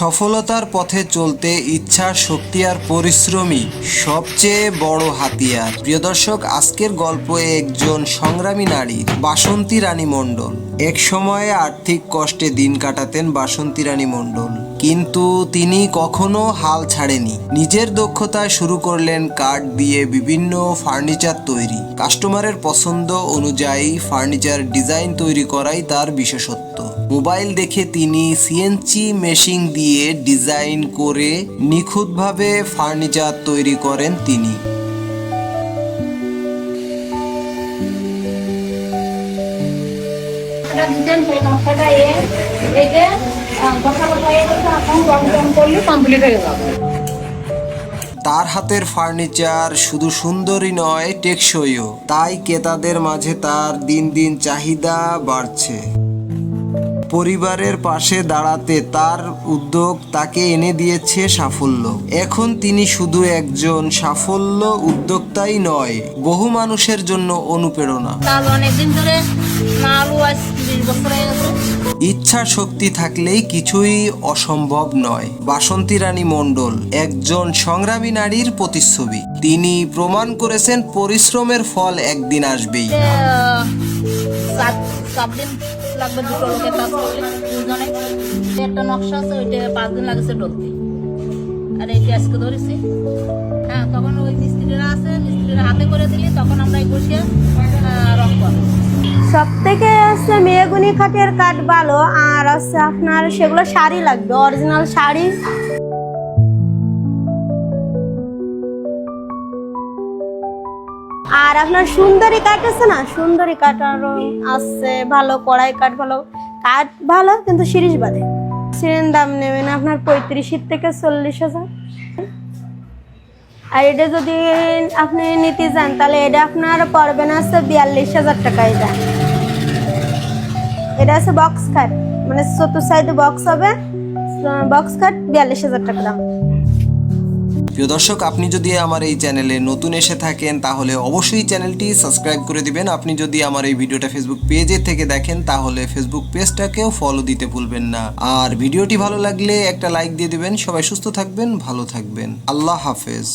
সফলতার পথে চলতে ইচ্ছা, শক্তি আর পরিশ্রমী সবচেয়ে বড় হাতিয়ার। প্রিয় দর্শক, আজকের গল্প একজন সংগ্রামী নারী, বাসন্তী রানী মণ্ডল। এক সময়ে আর্থিক কষ্টে দিন কাটাতেন বাসন্তী রানী মণ্ডল। কিন্তু তিনি কখনো হাল ছাড়েনি। নিজের দক্ষতায় শুরু করলেন কাঠ দিয়ে বিভিন্ন ফার্নিচার তৈরি। কাস্টমারের পছন্দ অনুযায়ী ফার্নিচার ডিজাইন তৈরি করাই তার বিশেষত্ব। মোবাইল দেখে তিনি সিএনসি মেশিন দিয়ে ডিজাইন করে নিখুঁতভাবে ফার্নিচার তৈরি করেন তিনি। কমপ্লিট হয়ে যাবে। তার হাতের ফার্নিচার শুধু সুন্দরই নয় টেকসইও। তাই ক্রেতাদের মাঝে তার দিন দিন চাহিদা বাড়ছে। পরিবারের পাশে দাঁড়াতে তার উদ্যোগ তাকে এনে দিয়েছে সাফল্য। এখন তিনি শুধু একজন সাফল্য উদ্যোক্তাই নয় বহু মানুষের জন্য অনুপ্রেরণা। অনেকদিন ধরে ইচ্ছা শক্তি থাকলেই কিছুই অসম্ভব নয়। বাসন্তী রানী মণ্ডল একজন সংগ্রামী নারীর প্রতিচ্ছবি। তিনি প্রমাণ করেছেন পরিশ্রমের ফল একদিন আসবেই। লাগবে দুটো লোকের কাজ করলে দুজনে। একটা নকশা আছে ওইটা পাঁচ দিন লাগছে ডলতে আর এইটা আজকে ধরেছি। হ্যাঁ তখন ওই মিস্ত্রিরা আছে মিস্ত্রিরা হাতে করে দিলে তখন আমরা এই আহ, রং করব। সব থেকে হচ্ছে মেয়েগুনি খাটের কাঠ ভালো আর হচ্ছে আপনার সেগুলো শাড়ি লাগবে অরিজিনাল শাড়ি। আর আপনার সুন্দরী কাঠ আছে না? সুন্দরী কাঠ আরও আছে, ভালো, কড়াই কাঠ ভালো। কাঠ ভালো, কিন্তু সিরিজ বাদে। সিরিজ দাম নেবেন আপনার পঁয়ত্রিশের থেকে চল্লিশ হাজার। আর এটা যদি আপনি নিতে যান, তাহলে এটা আপনার পড়বে না হচ্ছে বিয়াল্লিশ হাজার টাকা এটা। এটা আছে বক্স কাট মানে চতুর্থ সাইডে বক্স হবে। বক্স কাট বিয়াল্লিশ হাজার টাকা দাম। প্রিয় দর্শক, আপনি যদি আমার এই চ্যানেলে নতুন এসে থাকেন, তাহলে অবশ্যই চ্যানেলটি সাবস্ক্রাইব করে দিবেন। আপনি যদি আমার এই ভিডিওটা ফেসবুক পেজে থেকে দেখেন, তাহলে ফেসবুক পেজটাকেও ফলো দিতে ভুলবেন না। আর ভিডিওটি ভালো লাগলে একটা লাইক দিয়ে দিবেন। সবাই সুস্থ থাকবেন, ভালো থাকবেন। আল্লাহ হাফেজ।